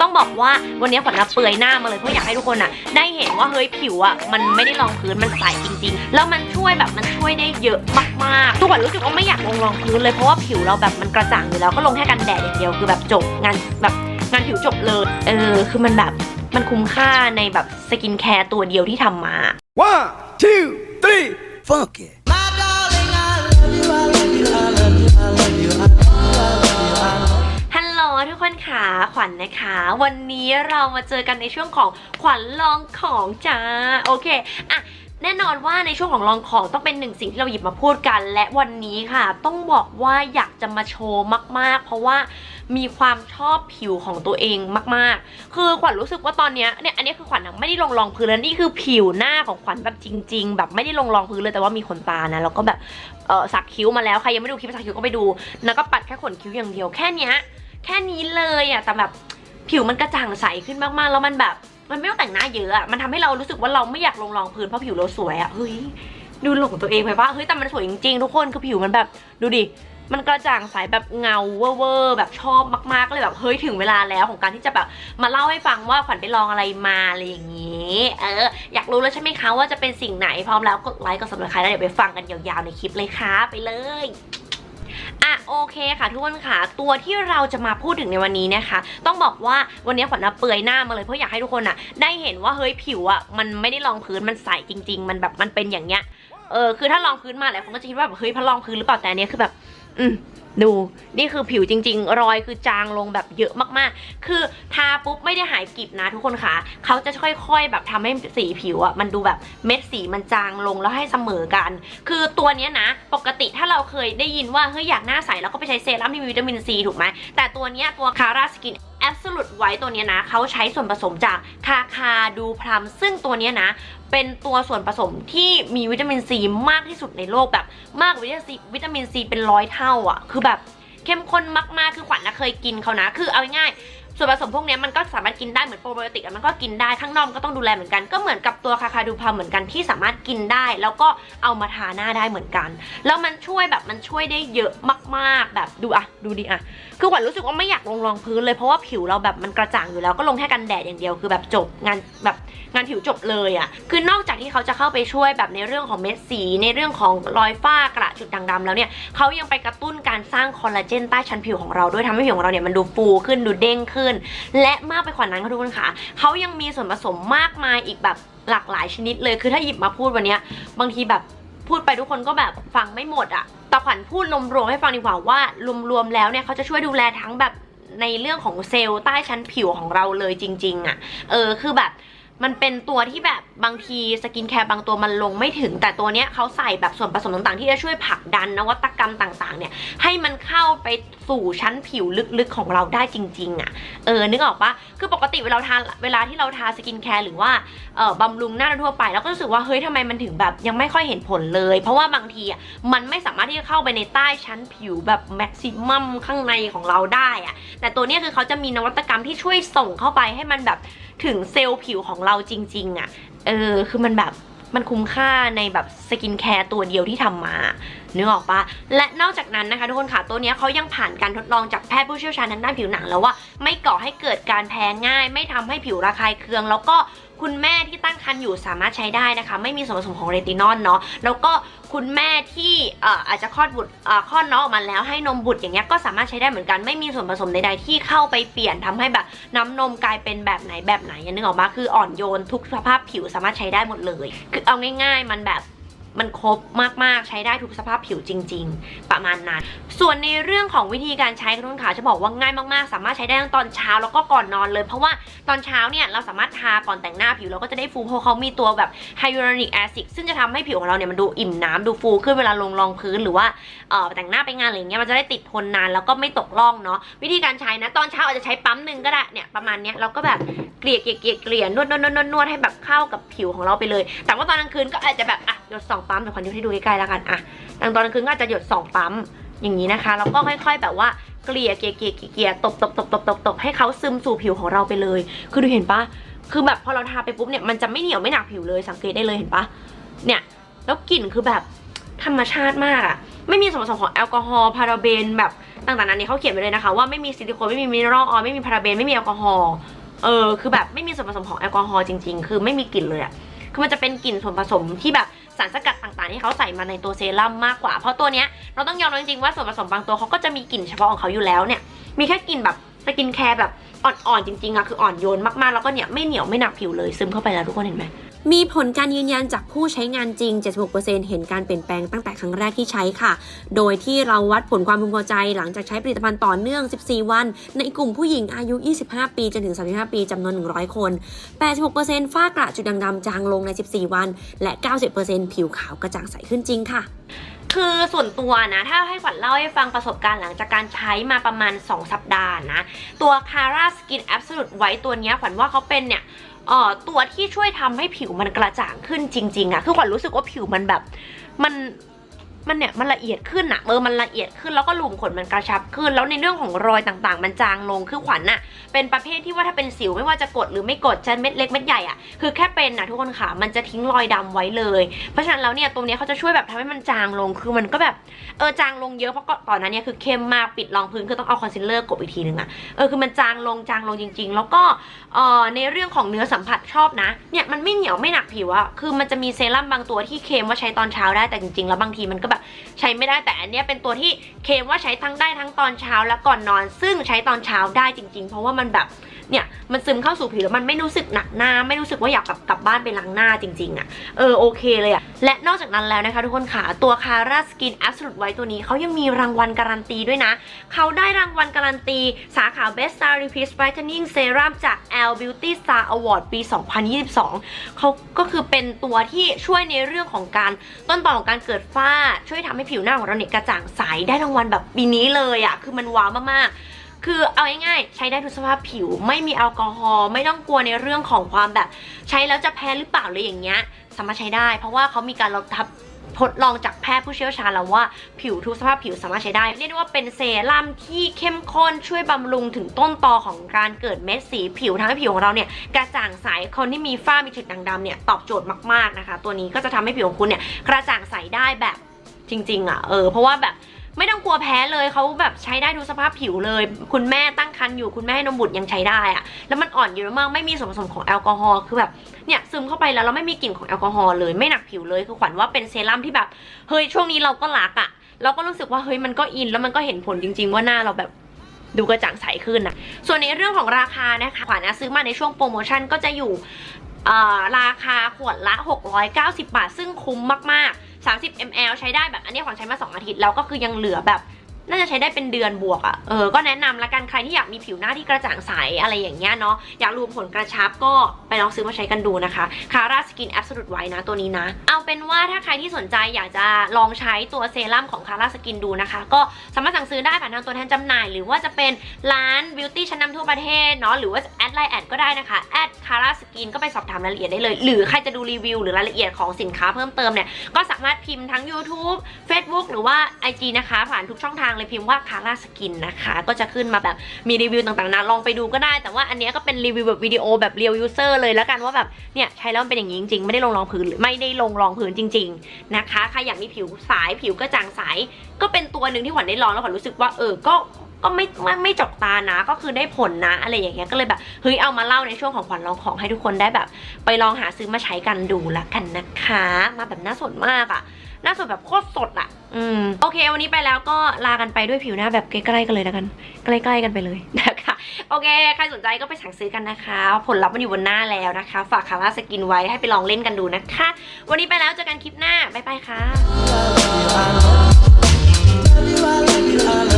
ต้องบอกว่าวันนี้ขวัญน่ะเปลือยหน้ามาเลยเพราะอยากให้ทุกคนอะได้เห็นว่าเฮ้ยผิวอะมันไม่ได้รองพื้นมันใสจริง ๆ แล้วมันช่วยแบบมันช่วยได้เยอะมากๆทุกคนรู้สึกว่าไม่อยากลงรองพื้นเลยเพราะว่าผิวเราแบบมันกระจ่างอยู่แล้วก็ลงแค่กันแดดอย่างเดียวคือแบบจบงานแบบงานผิวจบเลยเออคือมันแบบมันคุ้มค่าในแบบสกินแคร์ตัวเดียวที่ทำมา One, two, three, funk it. ขวัญนะคะ วันนี้เรามาเจอกันในช่วงของขวัญลองของจ้า โอเคอะแน่นอนว่าในช่วงของลองของต้องเป็นหนึ่งสิ่งที่เราหยิบมาพูดกัน และวันนี้ค่ะ ต้องบอกว่าอยากจะมาโชว์มาก ๆ เพราะว่ามีความชอบผิวของตัวเองมาก ๆ คือขวัญรู้สึกว่าตอนนี้เนี่ยอันนี้คือขวัญไม่ได้ลงรองพื้นแล้วนี่คือผิวหน้าของขวัญแบบจริง ๆ แบบไม่ได้ลงรองพื้นเลยแต่ว่ามีขนตานะแล้วก็แบบเออสักคิ้วมาแล้วใครยังไม่ดูคลิปสักคิ้วก็ไปดูแล้วก็ปัดแค่ขนคิ้วอย่างเดียวแค่เนี้ย แค่นี้เลยอะแต่แบบผิวมันกระจ่างใสขึ้นมากๆ แล้วมันแบบมันไม่ต้องแต่งหน้าเยอะอะมันทำให้เรารู้สึกว่าเราไม่อยากลงรองพื้นเพราะผิวเราสวยอะเฮ้ยดูหลงตัวเองไปปะเฮ้ยแต่มันสวยจริงๆทุกคนคือผิวมันแบบดูดิมันกระจ่างใสแบบเงาเวอร์แบบชอบมากๆเลยแบบเฮ้ยถึงเวลาแล้วของการที่จะแบบมาเล่าให้ฟังว่าขวัญไปลองอะไรมาอะไรอย่างนี้เอออยากรู้แล้วใช่ไหมคะว่าจะเป็นสิ่งไหนพร้อมแล้วกดไลค์กด subscribe แล้วเดี๋ยวไปฟังกันยาวๆในคลิปเลยค่ะไปเลย อะโอเคค่ะทุกคนค่ะ ตัวที่เราจะมาพูดถึงในวันนี้นะคะ ต้องบอกว่าวันนี้ขวัญน่ะเปลือยหน้ามาเลยเพราะอยากให้ทุกคนอะ ได้เห็นว่าเฮ้ยผิวอะมันไม่ได้รองพื้นมันใสจริง ๆ มันแบบมันเป็นอย่างเงี้ยเออคือถ้ารองพื้นมาหลายคนก็จะคิดว่าแบบเฮ้ยพราะรองพื้นหรือเปล่าแต่อันนี้คือแบบ อืม ดูนี่คือผิวจริง ๆ รอยคือจางลงแบบเยอะมากๆ คือทาปุ๊บไม่ได้หายกริบนะทุกคนค่ะเขาจะค่อยๆ แบบทำให้สีผิวอะมันดูแบบเม็ดสีมันจางลงแล้วให้เสมอกัน คือตัวเนี้ยนะ ปกติถ้าเราเคยได้ยินว่าเฮ้ยอยากหน้าใสแล้วก็ไปใช้เซรั่มที่มีวิตามินซีถูกไหมแต่ตัวเนี้ยตัวคาราสกิน Absolute White ตัวนี้นะเขาใช้ส่วนผสมจากคาคาดูพลัมซึ่งตัวนี้นะ เป็นตัวส่วนผสมที่มีวิตามินซีมากที่สุดในโลกแบบมากกวิตามินซีวิตามินซีเป็นร้อยเท่าอะ คือแบบเข้มข้นมากๆ คือขวัญนะเคยกินเขานะ คือเอาง่ายๆ ส่วนผสมพวกนี้มันก็สามารถกินได้เหมือนโปรไบโอติกอะมันก็กินได้ข้างนอกก็ต้องดูแลเหมือนกันก็เหมือนกับตัวคาคาดูพลัมเหมือนกันที่สามารถกินได้ แล้วก็เอามาทาหน้าได้เหมือนกัน แล้วมันช่วยแบบมันช่วยได้เยอะมากๆ แบบดูอะดูดิอะคือขวัญรู้สึกว่าไม่อยากลงรองพื้นเลยเพราะว่าผิวเราแบบมันกระจ่างอยู่แล้วก็ลงแค่กันแดดอย่างเดียวคือแบบจบงานแบบงานผิวจบเลยอะคือนอกจากที่เขาจะเข้าไปช่วยแบบในเรื่องของเม็ดสีในเรื่องของรอยฝ้ากระ จุดด่างดำแล้วเนี่ยเขายังไปกระตุ้นการสร้างคอลลาเจนใต้ชั้นผิวของเราด้วยทำให้ผิวของเราเนี่ยมันดูฟูขึ้นดูเด้งขึ้น และมากไปกว่านั้นค่ะทุกคนค่ะเขายังมีส่วนผสมมากมายอีกแบบหลากหลายชนิดเลยคือถ้าหยิบมาพูดวันนี้บางทีแบบพูดไปทุกคนก็แบบฟังไม่หมดอะแต่ขวัญพูดรวมๆให้ฟังดีกว่าว่ารวมๆแล้วเนี่ยเขาจะช่วยดูแลทั้งแบบในเรื่องของเซลล์ใต้ชั้นผิวของเราเลยจริง ๆอะเออคือแบบมันเป็นตัวที่แบบ บางทีสกินแคร์บางตัวมันลงไม่ถึง แต่ตัวเนี้ยเขาใส่แบบส่วนผสมต่างๆ ที่จะช่วยผลักดันนวัตกรรมต่างๆ เนี่ยให้มันเข้าไปสู่ชั้นผิวลึกๆของเราได้จริง ๆอะเออนึกออกปะคือปกติเวลาทาเวลาที่เราทาสกินแคร์หรือว่าเออบำรุงหน้าทั่วไปแล้วก็รู้สึกว่าเฮ้ยทำไมมันถึงแบบยังไม่ค่อยเห็นผลเลย เพราะว่าบางทีอะมันไม่สามารถที่จะเข้าไปในใต้ชั้นผิวแบบแม็กซิมัมข้างในของเราได้อะแต่ตัวเนี้ยคือเขาจะมีนวัตกรรมที่ช่วยส่งเข้าไปให้มันแบบถึงเซลล์ผิวของเราจริง ๆอะเออ คือมันแบบมันคุ้มค่าในแบบสกินแคร์ตัวเดียวที่ทำมา นึกออกปะและนอกจากนั้นนะคะทุกคนค่ะตัวนี้เขายังผ่านการทดลองจากแพทย์ผู้เชี่ยวชาญทางด้านผิวหนังแล้วว่าไม่ก่อให้เกิดการแพ้ง่าย ไม่ทำให้ผิวระคายเคือง แล้วก็คุณแม่ที่ตั้งครรภ์อยู่สามารถใช้ได้นะคะ ไม่มีส่วนผสมของเรตินอลเนาะแล้วก็คุณแม่ที่อาจจะคลอดบุตรคลอดน้องออกมาแล้วให้นมบุตรอย่างเงี้ยก็สามารถใช้ได้เหมือนกันไม่มีส่วนผสมใดๆที่เข้าไปเปลี่ยนทำให้แบบน้ำนมกลายเป็นแบบไหนแบบไหนนึกออกมาคืออ่อนโยนทุกสภาพผิวสามารถใช้ได้หมดเลย คือเอาง่าย ๆ มันแบบ มันครบมากๆ ใช้ได้ทุกสภาพผิวจริง ๆ ประมาณนั้น ส่วนในเรื่องของวิธีการใช้คุณนุ่นขาจะบอกว่าง่ายมากๆ สามารถใช้ได้ทั้งตอนเช้าแล้วก็ก่อนนอนเลย เพราะว่าตอนเช้าเนี่ยเราสามารถทาก่อนแต่งหน้าผิวเราก็จะได้ฟูเพราะเขามีตัวแบบไฮยูรอนิกแอซิดซึ่งจะทำให้ผิวของเราเนี่ยมันดูอิ่มน้ำดูฟูขึ้นเวลาลงรองพื้นหรือว่าเออแต่งหน้าไปงานอะไรเงี้ยมันจะได้ติดทนนานแล้วก็ไม่ตกล่องเนาะวิธีการใช้นะตอนเช้าอาจจะใช้ปั๊มหนึ่งก็ได้เนี่ยประมาณเนี้ยเราก็แบบเกลี่ยเกลี่ยเกลี่ยนวดนวดนวดนวดนวดให้แบบเข้ากับผิวของเราไปเลย แต่ว่าตอนกลางคืนก็อาจจะแบบอะหยดสองปั๊มเดี๋ยวขวัญยกให้ดูใกล้ๆแล้วกันอะตอนกลางคืนก็อาจจะหยดสองปั๊มอย่างนี้นะคะแล้วก็ค่อย ๆ แบบว่าเกลี่ยเกลี่ยเกลี่ยตบตบตบตบตบตบให้เขาซึมสู่ผิวของเราไปเลย คือดูเห็นปะคือแบบพอเราทาไปปุ๊บเนี่ยมันจะไม่เหนียวไม่หนักผิวเลยสังเกตได้เลยเห็นปะเนี่ยแล้วกลิ่นคือแบบธรรมชาติมากอะไม่มีส่วนผสมของแอลกอฮอล์พาราเบนแบบต่างๆนั้นนี้เขาเขียนไว้เลยนะคะ ว่าไม่มีซิลิโคนไม่มีมินเนอรัลออยล์ไม่มีพาราเบนไม่มีแอลกอฮอล์เออคือแบบไม่มีส่วนผสมของแอลกอฮอล์จริง ๆ คือไม่มีกลิ่นเลยอะคือมันจะเป็นกลิ่นส่วนผสมที่แบบ สารสกัดต่างๆ ที่เขาใส่มาในตัวเซรั่มมากกว่า เพราะตัวเนี้ยเราต้องยอมรับจริงๆว่าส่วนผสมบางตัวเขาก็จะมีกลิ่นเฉพาะของเขาอยู่แล้วเนี่ย มีแค่กลิ่นแบบสกินแคร์แบบอ่อนๆจริงๆอะคืออ่อนโยนมากๆแล้วก็เนี่ยไม่เหนียวไม่หนักผิวเลยซึมเข้าไปแล้วทุกคนเห็นไหม มีผลการยืนยันจากผู้ใช้งานจริง 76%เห็นการเปลี่ยนแปลงตั้งแต่ครั้งแรกที่ใช้ค่ะ โดยที่เราวัดผลความพึงพอใจ หลังจากใช้ผลิตภัณฑ์ต่อเนื่อง 14 วัน ในกลุ่มผู้หญิงอายุ 25 ปีจนถึง 35 ปีจำนวน 100 คน 86%ฝ้ากระจุดด่างดำจางลงใน 14 วัน และ 90%ผิวขาวกระจ่างใสขึ้นจริงค่ะคือส่วนตัวนะถ้าให้ขวัญเล่าให้ฟังประสบการณ์หลังจากการใช้มาประมาณ 2 สัปดาห์นะ ตัว Cara Skin Absolute White ตัวนี้ขวัญว่าเขาเป็นเนี่ย ตัวที่ช่วยทำให้ผิวมันกระจ่างขึ้นจริงๆอะคือขวัญรู้สึกว่าผิวมันแบบ มัน มันเนี่ยมันละเอียดขึ้นอะเออมันละเอียดขึ้นแล้วก็หลุมขนมันกระชับขึ้น แล้วในเรื่องของรอยต่างๆ มันจางลงคือขวัญน่ะเป็นประเภทที่ว่าถ้าเป็นสิวไม่ว่าจะกดหรือไม่กดจะเม็ดเล็กเม็ดใหญ่อะคือแค่เป็นนะทุกคนค่ะมันจะทิ้งรอยดำไว้เลย เพราะฉะนั้นแล้วเนี่ยตรงนี้เขาจะช่วยแบบทำให้มันจางลงคือมันก็แบบเออจางลงเยอะเพราะก็ตอนนั้นเนี่ยคือเข้มมากปิดรองพื้นคือต้องเอาคอนซีลเลอร์กบอีกทีนึงอะเออคือมันจางลงจางลงจริง ๆ แล้วก็เออในเรื่องของเนื้อสัมผัสชอบนะเนี่ยมันไม่เหนียวไม่หนักผิวอะคือมันจะมีเซรั่มบางตัวที่เคลมว่าใช้ตอนเช้าได้แต่จริงๆแล้วบางทีมันก็แบบใช้ไม่ได้แต่อันเนี้ยเป็นตัวที่เคมว่าใช้ทั้งได้ทั้งตอนเช้าและก่อนนอน ซึ่งใช้ตอนเช้าได้จริง ๆ เพราะว่ามันแบบ เนี่ยมันซึมเข้าสู่ผิวแล้วมันไม่รู้สึกหนักหน้า ไม่รู้สึกว่าอยากกลับกลับบ้านไปล้างหน้าจริงๆอะ่ะเออโอเคเลยอะ่ะและนอกจากนั้นแล้วนะคะทุกคนค่ะตัว Cara Skin Absolute White ตัวนี้เขายังมีรางวัลการันตีด้วยนะเขาได้รางวัลการันตี สาขา Best Star Repeat Brightening Serum จาก L Beauty Star Award ปี 2022เขาก็คือเป็นตัวที่ช่วยในเรื่องของการต้นตอของการเกิดฝ้าช่วยทำให้ผิวหน้าของเราเนี่ยกระจ่างใสได้รางวัลแบบปีนี้เลยอะ่ะคือมันว้าวมากๆ คือเอาง่ายๆใช้ได้ทุกสภาพผิว ไม่มีแอลกอฮอล์ไม่ต้องกลัวในเรื่องของความแบบ ใช้แล้วจะแพ้หรือเปล่าเลยอย่างเงี้ยสามารถใช้ได้ เพราะว่าเขามีการลองทับทดลองจากแพทย์ผู้เชี่ยวชาญแล้วว่าผิวทุกสภาพผิวสามารถใช้ได้ เรียกได้ว่าเป็นเซรั่มที่เข้มข้นช่วยบำรุงถึงต้นตอของการเกิดเม็ดสีผิวทำให้ผิวของเราเนี่ยกระจ่างใสคนที่มีฝ้ามีจุดด่างดำเนี่ยตอบโจทย์มากๆนะคะ ตัวนี้ก็จะทำให้ผิวของคุณเนี่ยกระจ่างใสได้แบบจริงๆอะเออเพราะว่าแบบ ไม่ต้องกลัวแพ้เลยเขาแบบใช้ได้ทุกสภาพผิวเลย คุณแม่ตั้งครรภ์อยู่คุณแม่ให้นมบุตรยังใช้ได้อะแล้วมันอ่อนเยอะมากไม่มีส่วนผสมของแอลกอฮอล์คือแบบเนี่ยซึมเข้าไปแล้วเราไม่มีกลิ่นของแอลกอฮอล์เลยไม่หนักผิวเลยคือขวัญว่าเป็นเซรั่มที่แบบเฮ้ยช่วงนี้เราก็รักอะเราก็รู้สึกว่าเฮ้ยมันก็อินแล้วมันก็เห็นผลจริง ๆ ว่าหน้าเราแบบดูกระจ่างใสขึ้นอะส่วนในเรื่องของราคานะคะขวัญนะซื้อมาในช่วงโปรโมชั่นก็จะอยู่ราคาขวดละ 690 บาท ซึ่งคุ้มมากๆ 30 ml ใช้ได้แบบอันนี้ขวัญใช้มา 2 อาทิตย์แล้วก็คือยังเหลือแบบ น่าจะใช้ได้เป็นเดือนบวกอะ่ะเออก็แนะนำละกันใครที่อยากมีผิวหน้าที่กระจ่างใสอะไรอย่างเงี้ยเนาะอยากรู้ผลกระชับก็ไปลองซื้อมาใช้กันดูนะคะคาร่าสกินแอบสูตไว้นะตัวนี้นะ เอาเป็นว่าถ้าใครที่สนใจอยากจะลองใช้ตัวเซรั่มของคาร่าสกินดูนะคะ ก็สามารถสั่งซื้อได้ผ่านทางตัวแทนจำหน่าย หรือว่าจะเป็นร้านบิวตี้ชั้นนำทั่วประเทศเนาะหรือว่าแอดไลน์แอดก็ได้นะคะแอดคาร่าสกินก็ไปสอบถามรายละเอียดได้เลย หรือใครจะดูรีวิวหรือรายละเอียดของสินค้าเพิ่มเติมเนี่ยก็สามารถพิมพ์ทั้ง YouTube Facebook หรือว่า IG นะคะ ผ่านทุกช่องทางเลยพิมพ์ว่าคาร่าสกินนะคะ ก็จะขึ้นมาแบบมีรีวิวต่างๆนะลองไปดูก็ได้ แต่ว่าอันนี้ก็เป็นรีวิวแบบวิดีโอแบบเรียวยูเซอร์เลยแล้วกันว่าแบบเนี่ยใช้แล้วมันเป็นอย่างนี้จริงๆ ไม่ได้ลงรองพื้นหรือไม่ได้ลงรองพื้นจริง ๆนะคะใครอยากมีผิวสายผิวกระจ่างใสก็เป็นตัวหนึ่งที่ขวัญได้ลองแล้วขวัญรู้สึกว่าเออก็ก็ไม่ไม่ไม่จกตานะก็คือได้ผลนะ อะไรอย่างเงี้ยก็เลยแบบเฮ้ยเอามาเล่าในช่วงของขวัญลองของให้ทุกคนได้แบบ ไปลองหาซื้อมาใช้กันดูละกันนะคะ มาแบบน่าสนมากอะ น่าสุดแบบโคตรสดอะอืมโอเค วันนี้ไปแล้วก็ลากันไปด้วยผิวหน้าแบบใกล้ๆกันเลยแล้วกัน ใกล้ๆกันไปเลยนะคะโอเค ใครสนใจก็ไปสั่งซื้อกันนะคะ ผลลัพธ์มันอยู่บนหน้าแล้วนะคะ ฝากคาร่าสกินไว้ให้ไปลองเล่นกันดูนะคะ วันนี้ไปแล้วเจอกันคลิปหน้าบ๊ายบายค่ะ